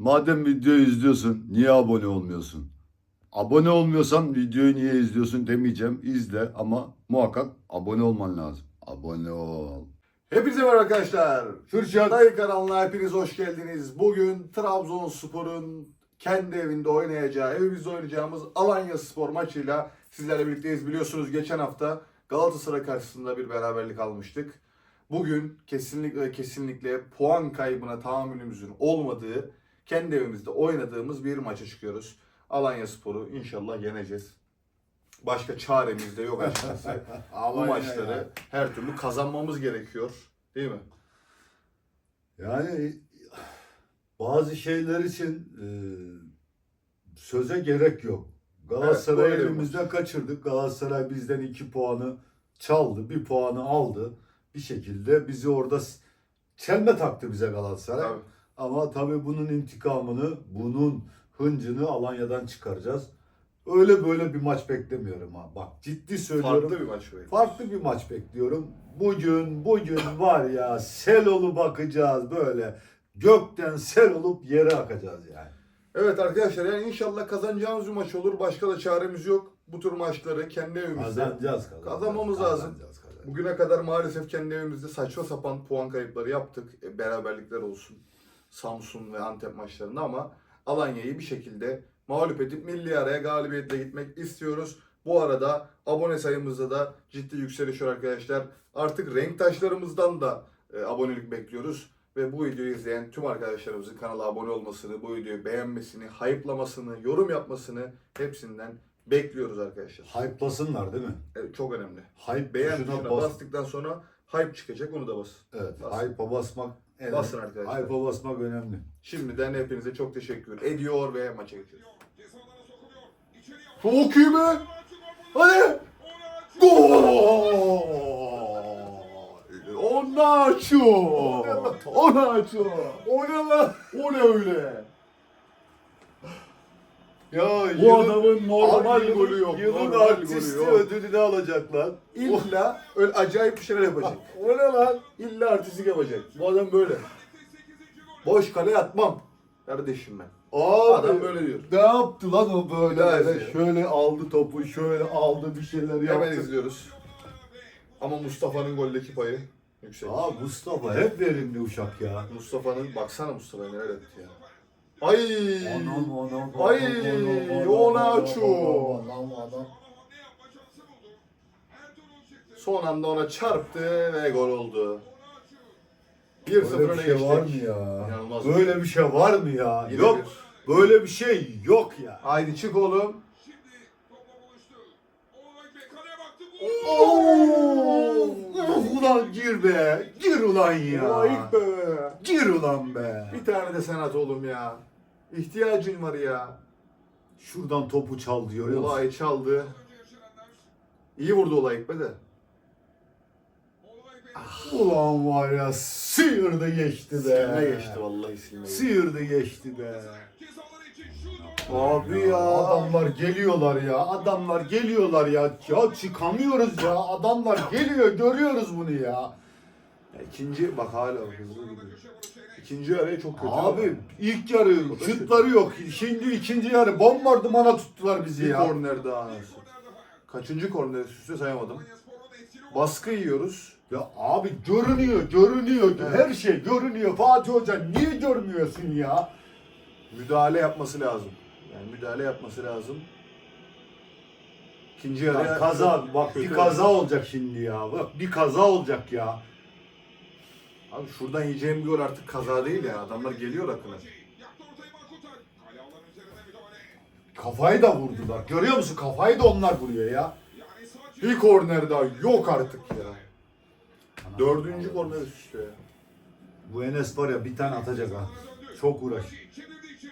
Madem videoyu izliyorsun niye abone olmuyorsun? Abone olmuyorsan videoyu niye izliyorsun demeyeceğim. İzle ama muhakkak abone olman lazım. Abone ol. Hepinize merhaba arkadaşlar. Kürşat. Dayı kanalına hepiniz hoş geldiniz. Bugün Trabzonspor'un kendi evinde oynayacağı, evimizde oynayacağımız Alanya Spor maçıyla sizlerle birlikteyiz. Biliyorsunuz geçen hafta Galatasaray karşısında bir beraberlik almıştık. Bugün kesinlikle kesinlikle puan kaybına tahammülümüzün olmadığı, kendi evimizde oynadığımız bir maça çıkıyoruz. Alanya Spor'u inşallah yeneceğiz. Başka çaremiz de yok açıkçası. Bu maçları ya. her türlü kazanmamız gerekiyor. Değil mi? Yani bazı şeyler için e, söze gerek yok. Galatasaray Evet, elimizden kaçırdık. Galatasaray bizden iki puanı çaldı. Bir puanı aldı. Bir şekilde bizi orada çelme taktı bize Galatasaray. Tabii. Ama tabii bunun intikamını, bunun hıncını Alanya'dan çıkaracağız. Öyle böyle bir maç beklemiyorum ha. Bak ciddi söylüyorum. Farklı bir maç böyle. Farklı bir maç bekliyorum. Bugün bugün var ya sel olup bakacağız böyle. Gökten sel olup yere akacağız yani. Evet arkadaşlar yani inşallah kazanacağımız bir maç olur. Başka da çaremiz yok. Bu tür maçları kendi evimizde. Kazanacağız kazanacağız. Kazanmamız lazım. Kazanacağız, kazanacağız. Bugüne kadar maalesef kendi evimizde saçma sapan puan kayıpları yaptık. E, beraberlikler olsun. Samsun ve Antep maçlarında ama Alanya'yı bir şekilde mağlup edip milli araya galibiyetle gitmek istiyoruz. Bu arada abone sayımızda da ciddi yükseliş var arkadaşlar. Artık renk taşlarımızdan da e, abonelik bekliyoruz. Ve bu videoyu izleyen tüm arkadaşlarımızın kanala abone olmasını, bu videoyu beğenmesini, hype'lamasını, yorum yapmasını hepsinden bekliyoruz arkadaşlar. Hype'lasınlar değil mi? Evet, çok önemli. Hype Beğen tuşuna bas. bastıktan sonra hype çıkacak onu da bas. Evet, Bas. hype'a basmak en Basın arkadaşlar. Hype'a basmak önemli. Şimdiden hepinize çok teşekkür ediyor ve maça geçiyoruz. Çok iyi be! Hadi! Gol! Onaço! Onaço! O ne lan? O ne öyle? Ya Bu adamın normal Abi, yılın- golü yok. Yılın normal artisti golü yok. ödülünü alacak lan. İlla öyle acayip bir şeyler yapacak. O ne lan? İlla artistik yapacak. Bu adam böyle. Boş kale atmam. Kardeşim ben. Abi, Adam böyle diyor. Ne yaptı lan o böyle? Ne böyle yapıyor? şöyle aldı topu, şöyle aldı bir şeyler Hemen yaptı. izliyoruz. Ama Mustafa'nın goldeki payı yüksek. Aa Mustafa hep verimli uşak ya. Mustafa'nın baksana Mustafa'ya neler etti ya. Ay! Anam anam. Ay, anam, anam. Anam. Son anda ona çarptı ve gol oldu. 1-0 Böyle bir öne şey geçtik. var mı ya? İnanılmaz. Böyle bir şey var mı ya? Yine yok. bir. Böyle bir şey yok ya. Haydi çık oğlum. Oo! Ulan gir be. Gir ulan ya. Layık be. Gir ulan be. Bir tane de sen at oğlum ya. İhtiyacın var ya. Şuradan topu çal diyor. ya. Olay çaldı. İyi vurdu Olayık be de. Ulan var ya sıyırdı geçti be. Silme geçti vallahi silme. Sıyırdı geçti be. Abi ya. Adamlar geliyorlar ya. Adamlar geliyorlar ya. Ya çıkamıyoruz ya. Adamlar geliyor. Görüyoruz bunu ya. Ya İkinci bak hala hızlı gidiyor. İkinci araya çok kötü. Abi ilk yarı şutları yok. Şimdi ikinci yarı bombardımana tuttular bizi bir ya. korner daha anasını. Kaçıncı korner üst üste sayamadım. Baskı yiyoruz. Ya abi görünüyor, görünüyor. Her şey görünüyor. Fatih Hoca niye görmüyorsun ya? Müdahale yapması lazım. Yani müdahale yapması lazım. İkinci yarıya Ya kaza bak bir kaza olacak şimdi ya. Bak bir kaza olacak ya. Abi şuradan yiyeceğim gol artık kaza değil ya. Adamlar geliyor akına. Kafayı da vurdular. Görüyor musun? Kafayı da onlar vuruyor ya. Bir korner daha yok artık ya. Dördüncü korner üst üste ya. Bu Enes var ya bir tane atacak ha. Çok uğraş.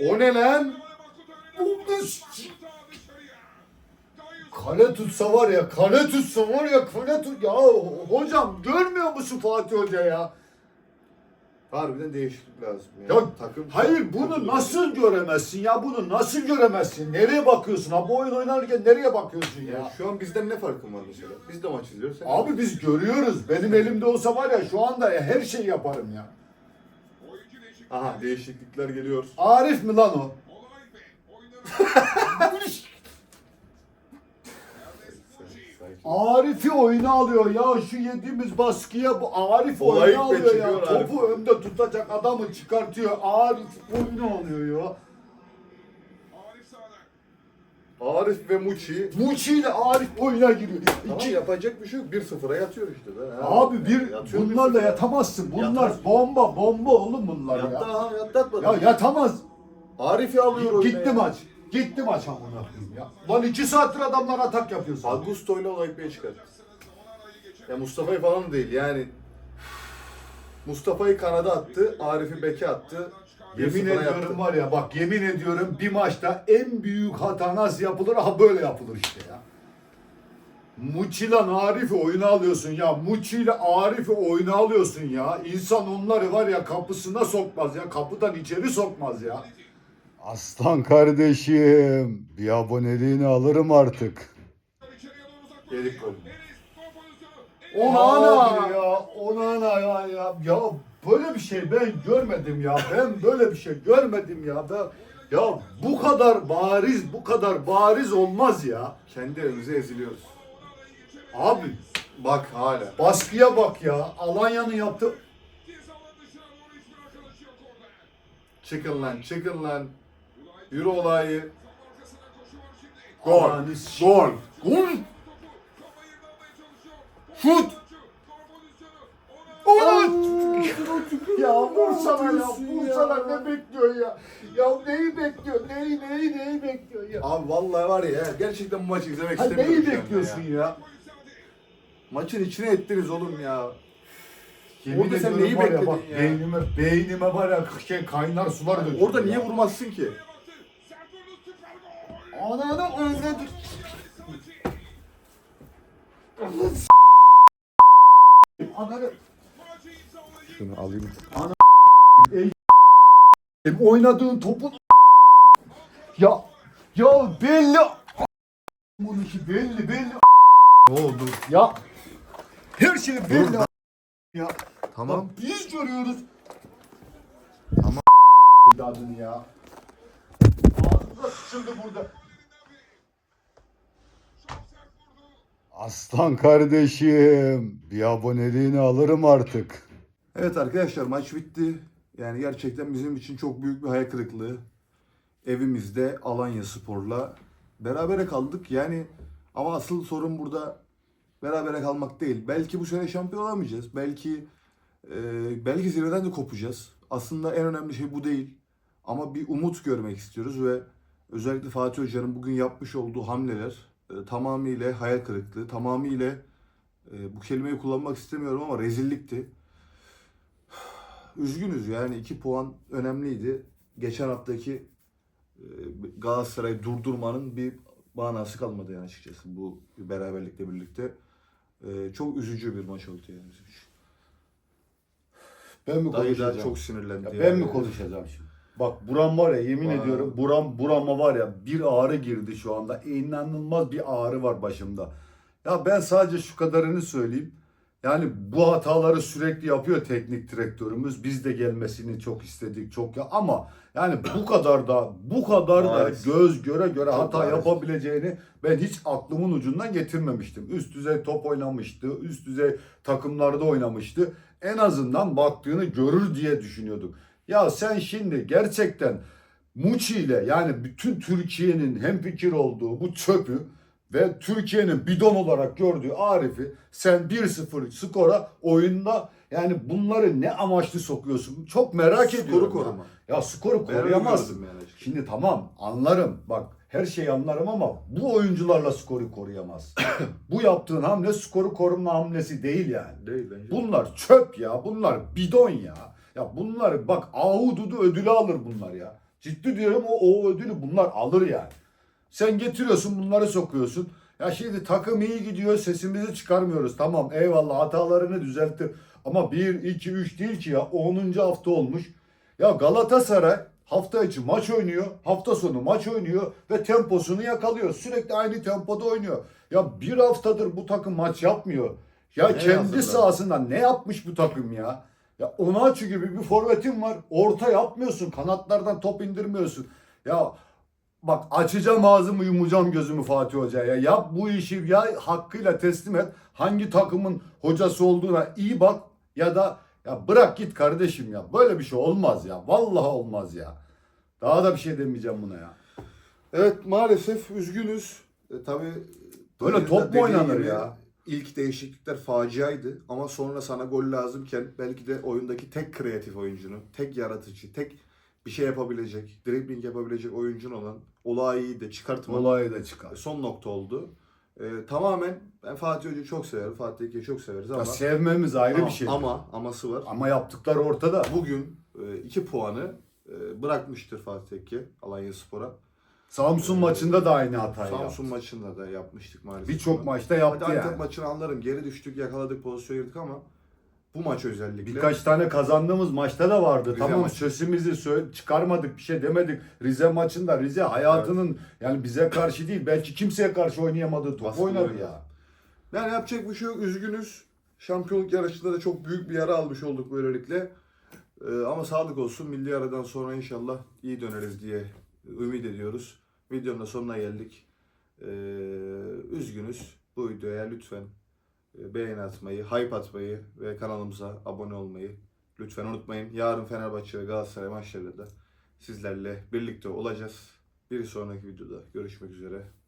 O ne lan? Kale tutsa var ya, kale tutsa var ya, kale tut... Ya hocam görmüyor musun Fatih Hoca ya? Harbiden değişiklik lazım ya. Ya Takım hayır bunu nasıl göremezsin ya? Bunu nasıl göremezsin? Nereye bakıyorsun? Ha bu oyun oynarken nereye bakıyorsun Ya ya? şu an bizden ne farkın var mesela? Biz de maç izliyoruz. Sen Abi biz görüyoruz. Benim elimde olsa var ya şu anda her şeyi yaparım ya. Aha değişiklikler geliyor. Arif mi lan o? Arif'i oyuna alıyor ya şu yediğimiz baskıya bu Arif Olay oyuna alıyor ya. Arif. Topu önde tutacak adamı çıkartıyor. Arif oyuna alıyor ya. Arif ve Muçi. Muçi ile Arif oyuna giriyor. Tamam İki, yapacak bir şey yok. 1-0'a yatıyor işte. Ben, Abi bir Yatıyor bunlarla 1-0. yatamazsın. Bunlar Yatar. bomba bomba oğlum bunlar Yattı ya. yattı atmadı. Ya yatamaz. Arif'i alıyor Gitti maç. Gitti maç amına koyayım ya. Lan iki saattir adamlar atak yapıyorsun. Augusto ile Olaykbe'yi çıkar. Ya Mustafa'yı falan değil yani. Mustafa'yı kanada attı, Arif'i beke attı. Yemin 1-0'a ediyorum var ya bak yemin ediyorum bir maçta en büyük hata nasıl yapılır? Aha böyle yapılır işte ya. Muçi ile Arif'i oyuna alıyorsun ya. Muçi ile Arif'i oyuna alıyorsun ya. İnsan onları var ya kapısına sokmaz ya. Kapıdan içeri sokmaz ya. Aslan kardeşim. Bir aboneliğini alırım artık. Yedik golü. Onana ya, Onana ya, ya, ya böyle bir şey ben görmedim ya, ben böyle bir şey görmedim ya, ben, ya bu kadar bariz, bu kadar bariz olmaz ya. Kendi evimize eziliyoruz. Abi Bak hala. baskıya bak ya, Alanya'nın yaptığı, Çıkın lan, çıkın lan. Yürü olayı. Gol. Gol. Gol. Şut. ya vursana ya, vursana ne bekliyor ya, ya neyi bekliyor, neyi, neyi, neyi bekliyor ya. Abi vallahi var ya gerçekten bu maçı izlemek Ha, istemiyorum. neyi bekliyorsun ya. ya? Maçın içine ettiniz oğlum ya. Yemin Orada sen neyi var ya, bekledin bak, ya? Beynime, beynime var ya şey, kaynar sular döküyor. Orada niye ya. vurmazsın ki? Ananı özledim. Ananı Şunu alayım. oynadığın topun ya ya belli bunun işi belli belli Ne oldu? ya her şey belli ya Tamam. Bak, biz görüyoruz Tamam. adını ya ağzımıza sıçıldı burada Aslan kardeşim bir aboneliğini alırım artık. Evet arkadaşlar maç bitti. Yani gerçekten bizim için çok büyük bir hayal kırıklığı. Evimizde Alanya Spor'la berabere kaldık. Yani ama asıl sorun burada berabere kalmak değil. Belki bu sene şampiyon olamayacağız. Belki e, belki zirveden de kopacağız. Aslında en önemli şey bu değil. Ama bir umut görmek istiyoruz ve özellikle Fatih Hoca'nın bugün yapmış olduğu hamleler e, tamamıyla hayal kırıklığı, tamamıyla e, bu kelimeyi kullanmak istemiyorum ama rezillikti. Üzgünüz yani 2 puan önemliydi. Geçen haftaki e, Galatasaray'ı durdurmanın bir manası kalmadı yani açıkçası bu beraberlikle birlikte. E, Çok üzücü bir maç oldu yani. Ben mi Dayı da konuşacağım? çok sinirlendi. Ya yani. ben mi konuşacağım şimdi? Bak buram var ya yemin Aa. ediyorum buram burama var ya bir ağrı girdi şu anda. İnanılmaz bir ağrı var başımda. Ya ben sadece şu kadarını söyleyeyim. Yani bu hataları sürekli yapıyor teknik direktörümüz. Biz de gelmesini çok istedik çok ya ama yani bu kadar da bu kadar da Bariz. göz göre göre Çok hata bariz. yapabileceğini ben hiç aklımın ucundan getirmemiştim. Üst düzey top oynamıştı. Üst düzey takımlarda oynamıştı. En azından baktığını görür diye düşünüyorduk. Ya sen şimdi gerçekten Muçi ile yani bütün Türkiye'nin hemfikir olduğu bu çöpü ve Türkiye'nin bidon olarak gördüğü Arif'i sen 1-0 skora oyunda yani bunları ne amaçlı sokuyorsun? Çok merak Skoru ediyorum. ya. koruma. Ya skoru Ben öyle koruyamazsın. yani açıkçası. Şimdi tamam anlarım bak her şeyi anlarım ama bu oyuncularla skoru koruyamaz. bu yaptığın hamle skoru koruma hamlesi değil yani. Değil bence. Bunlar çöp ya bunlar bidon ya. Ya bunlar bak ahududu ödülü alır bunlar ya. Ciddi diyorum o, o ödülü bunlar alır yani. Sen getiriyorsun bunları sokuyorsun. Ya şimdi takım iyi gidiyor sesimizi çıkarmıyoruz. Tamam eyvallah hatalarını düzelttir. Ama 1, 2, 3 değil ki ya 10. hafta olmuş. Ya Galatasaray hafta içi maç oynuyor. Hafta sonu maç oynuyor ve temposunu yakalıyor. Sürekli aynı tempoda oynuyor. Ya bir haftadır bu takım maç yapmıyor. Ya Ne kendi hazırlar? sahasında ne yapmış bu takım ya? Ya Onaçu gibi bir forvetin var. Orta yapmıyorsun. Kanatlardan top indirmiyorsun. Ya bak açacağım ağzımı yumacağım gözümü Fatih Hoca'ya. Yap bu işi ya hakkıyla teslim et. Hangi takımın hocası olduğuna iyi bak ya da ya bırak git kardeşim ya. Böyle bir şey olmaz ya. Vallahi olmaz ya. Daha da bir şey demeyeceğim buna ya. Evet maalesef üzgünüz. E, tabii Böyle top mu oynanır ya? İlk değişiklikler faciaydı ama sonra sana gol lazımken belki de oyundaki tek kreatif oyuncunun, tek yaratıcı, tek bir şey yapabilecek, dribbling yapabilecek oyuncun olan Olayi'yi de çıkartman Olayı da çıkar. son nokta oldu. E, tamamen ben Fatih Hoca'yı çok severim. Fatih Teke'yi çok severiz ama Ya sevmemiz ayrı ama, bir şey. Ama, ama aması var. yaptıkları ortada. Bugün e, iki puanı e, bırakmıştır Fatih Tekke Alanya Spor'a. Samsun maçında da aynı hatayı Samsun yaptı. maçında da yapmıştık maalesef. Birçok maçta Hadi yaptı Antep yani. maçını anlarım. Geri düştük, yakaladık, pozisyon girdik ama bu maç özellikle Birkaç tane kazandığımız maçta da vardı. Rize tamam maçı. sö- çıkarmadık, bir şey demedik. Rize maçında Rize hayatının yani bize karşı değil, belki kimseye karşı oynayamadığı top Baskı oynadı oynadı. ya. Yani yapacak bir şey yok. Üzgünüz. Şampiyonluk yarışında da çok büyük bir yara almış olduk böylelikle. Ee, ama sağlık olsun. Milli aradan sonra inşallah iyi döneriz diye ümit ediyoruz. Videonun da sonuna geldik. Ee, üzgünüz. Bu videoya lütfen e, beğeni atmayı, hype atmayı ve kanalımıza abone olmayı lütfen unutmayın. Yarın Fenerbahçe ve Galatasaray maçlarında da sizlerle birlikte olacağız. Bir sonraki videoda görüşmek üzere.